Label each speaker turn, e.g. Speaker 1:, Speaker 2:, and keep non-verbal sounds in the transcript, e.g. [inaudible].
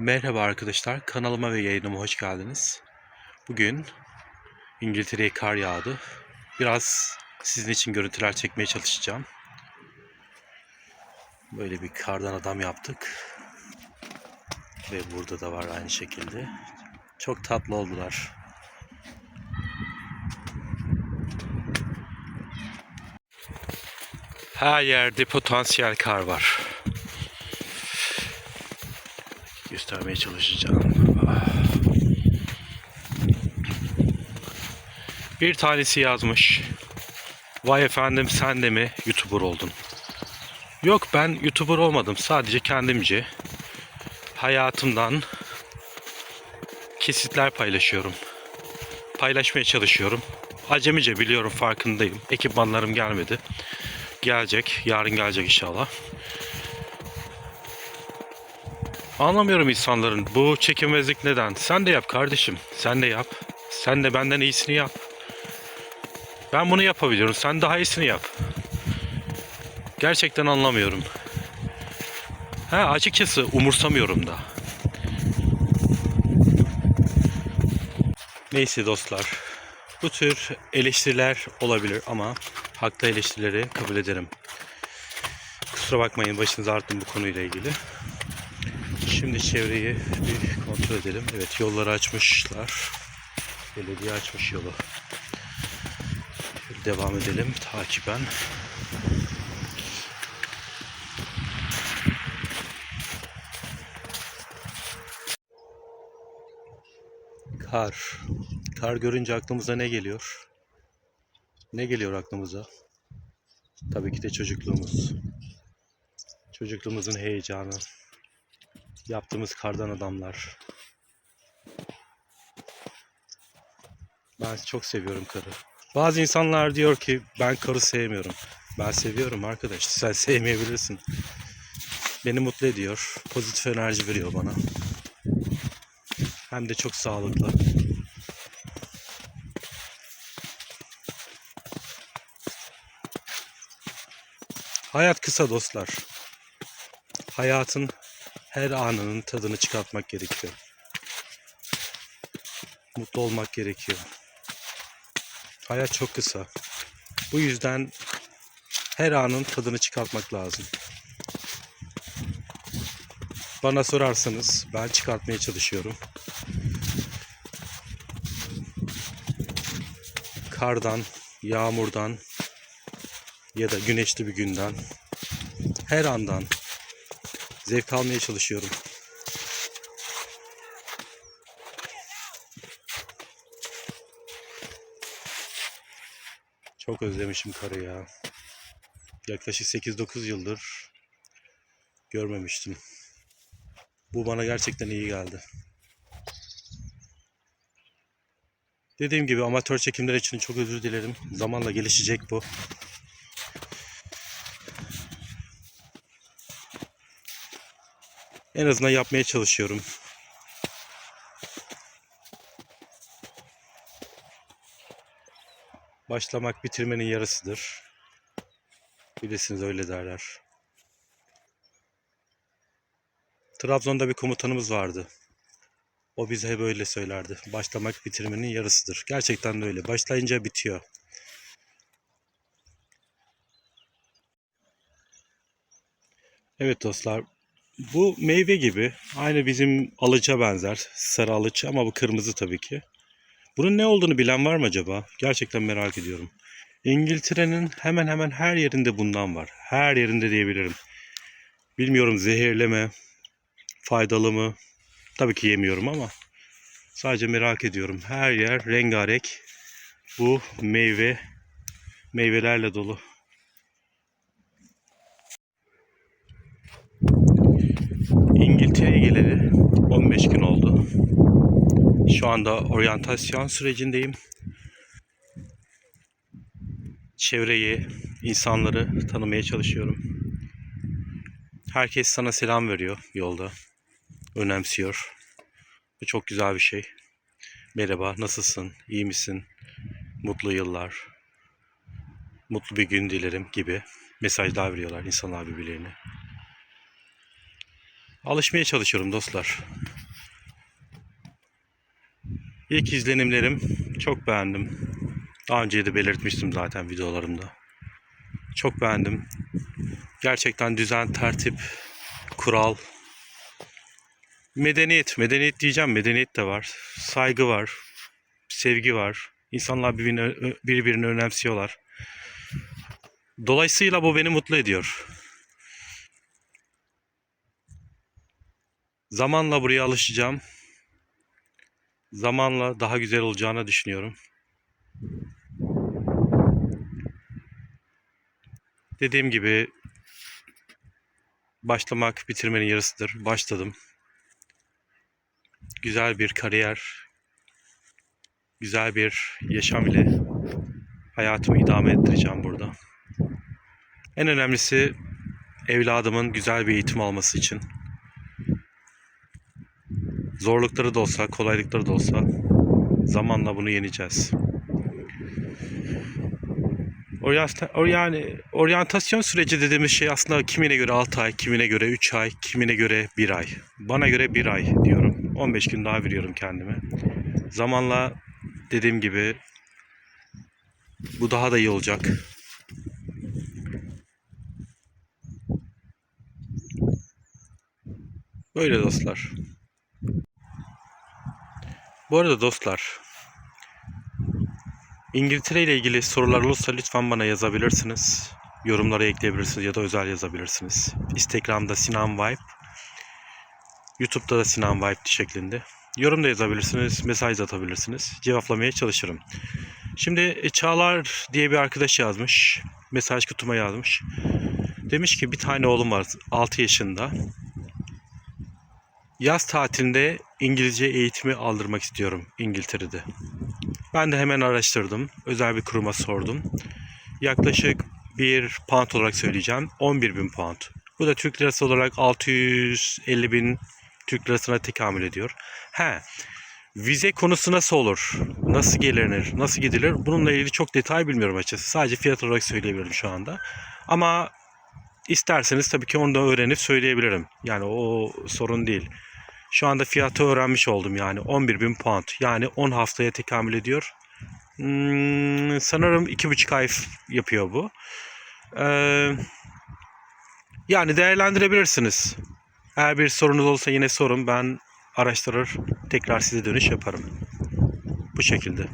Speaker 1: Merhaba arkadaşlar, kanalıma ve yayınıma hoş geldiniz. Bugün İngiltere'ye kar yağdı. Biraz sizin için görüntüler çekmeye çalışacağım. Böyle bir kardan adam yaptık. Ve burada da var aynı şekilde. Çok tatlı oldular. Her yerde potansiyel kar var. Göstermeye çalışacağım. Bir tanesi yazmış. Vay efendim sen de mi YouTuber oldun? Yok ben YouTuber olmadım. Sadece kendimce hayatımdan kesitler paylaşıyorum. Paylaşmaya çalışıyorum. Acemice biliyorum farkındayım. Ekipmanlarım gelmedi. Gelecek. Yarın gelecek inşallah. Anlamıyorum insanların bu çekimmezlik neden? Sen de yap kardeşim. Sen de yap. Sen de benden iyisini yap. Ben bunu yapabiliyorum. Sen daha iyisini yap. Gerçekten anlamıyorum. Ha açıkçası umursamıyorum da. Neyse dostlar. Bu tür eleştiriler olabilir ama haklı eleştirileri kabul ederim. Kusura bakmayın başınızı arttım bu konuyla ilgili. Şimdi çevreyi bir kontrol edelim. Evet yolları açmışlar. Belediye açmış yolu. Devam edelim takiben. Kar. Kar görünce aklımıza ne geliyor? Ne geliyor aklımıza? Tabii ki de çocukluğumuz. Çocukluğumuzun heyecanı, Yaptığımız kardan adamlar. Ben çok seviyorum karı. Bazı insanlar diyor ki ben karı sevmiyorum. Ben seviyorum arkadaş. Sen [laughs] sevmeyebilirsin. Beni mutlu ediyor. Pozitif enerji veriyor bana. Hem de çok sağlıklı. Hayat kısa dostlar. Hayatın her anının tadını çıkartmak gerekiyor. Mutlu olmak gerekiyor. Hayat çok kısa. Bu yüzden her anın tadını çıkartmak lazım. Bana sorarsanız ben çıkartmaya çalışıyorum. Kardan, yağmurdan ya da güneşli bir günden her andan zevk almaya çalışıyorum. Çok özlemişim karı ya. Yaklaşık 8-9 yıldır görmemiştim. Bu bana gerçekten iyi geldi. Dediğim gibi amatör çekimler için çok özür dilerim. Zamanla gelişecek bu. En azından yapmaya çalışıyorum. Başlamak bitirmenin yarısıdır. Bilirsiniz öyle derler. Trabzon'da bir komutanımız vardı. O bize hep öyle söylerdi. Başlamak bitirmenin yarısıdır. Gerçekten de öyle. Başlayınca bitiyor. Evet dostlar, bu meyve gibi. Aynı bizim alıca benzer. Sarı alıç ama bu kırmızı tabii ki. Bunun ne olduğunu bilen var mı acaba? Gerçekten merak ediyorum. İngiltere'nin hemen hemen her yerinde bundan var. Her yerinde diyebilirim. Bilmiyorum zehirli mi, faydalı mı? Tabii ki yemiyorum ama sadece merak ediyorum. Her yer rengarenk. Bu meyve meyvelerle dolu. İngiltere'ye geleli 15 gün oldu. Şu anda oryantasyon sürecindeyim. Çevreyi, insanları tanımaya çalışıyorum. Herkes sana selam veriyor yolda. Önemsiyor. Bu çok güzel bir şey. Merhaba, nasılsın? İyi misin? Mutlu yıllar. Mutlu bir gün dilerim gibi mesajlar veriyorlar insanlar birbirlerine. Alışmaya çalışıyorum dostlar. İlk izlenimlerim çok beğendim. Daha önce de belirtmiştim zaten videolarımda. Çok beğendim. Gerçekten düzen, tertip, kural, medeniyet. Medeniyet diyeceğim. Medeniyet de var. Saygı var. Sevgi var. İnsanlar birbirini, birbirini önemsiyorlar. Dolayısıyla bu beni mutlu ediyor. Zamanla buraya alışacağım. Zamanla daha güzel olacağını düşünüyorum. Dediğim gibi başlamak bitirmenin yarısıdır. Başladım. Güzel bir kariyer, güzel bir yaşam ile hayatımı idame ettireceğim burada. En önemlisi evladımın güzel bir eğitim alması için. Zorlukları da olsa, kolaylıkları da olsa zamanla bunu yeneceğiz. Or yani oryantasyon süreci dediğimiz şey aslında kimine göre 6 ay, kimine göre 3 ay, kimine göre 1 ay. Bana göre 1 ay diyorum. 15 gün daha veriyorum kendime. Zamanla dediğim gibi bu daha da iyi olacak. Böyle dostlar. Bu arada dostlar, İngiltere ile ilgili sorular olursa lütfen bana yazabilirsiniz. Yorumlara ekleyebilirsiniz ya da özel yazabilirsiniz. Instagram'da Sinan Vibe, YouTube'da da Sinan Vibe şeklinde. Yorum da yazabilirsiniz, mesaj atabilirsiniz. Cevaplamaya çalışırım. Şimdi e, Çağlar diye bir arkadaş yazmış. Mesaj kutuma yazmış. Demiş ki bir tane oğlum var 6 yaşında. Yaz tatilinde İngilizce eğitimi aldırmak istiyorum İngiltere'de. Ben de hemen araştırdım. Özel bir kuruma sordum. Yaklaşık bir pound olarak söyleyeceğim. 11 bin pound. Bu da Türk lirası olarak 650 bin Türk lirasına tekamül ediyor. He, vize konusu nasıl olur? Nasıl gelinir? Nasıl gidilir? Bununla ilgili çok detay bilmiyorum açıkçası. Sadece fiyat olarak söyleyebilirim şu anda. Ama isterseniz tabii ki onu da öğrenip söyleyebilirim. Yani o sorun değil. Şu anda fiyatı öğrenmiş oldum yani 11 bin pound. Yani 10 haftaya tekamül ediyor. Hmm, sanırım 2,5 ay yapıyor bu. Ee, yani değerlendirebilirsiniz. Eğer bir sorunuz olsa yine sorun. Ben araştırır tekrar size dönüş yaparım. Bu şekilde.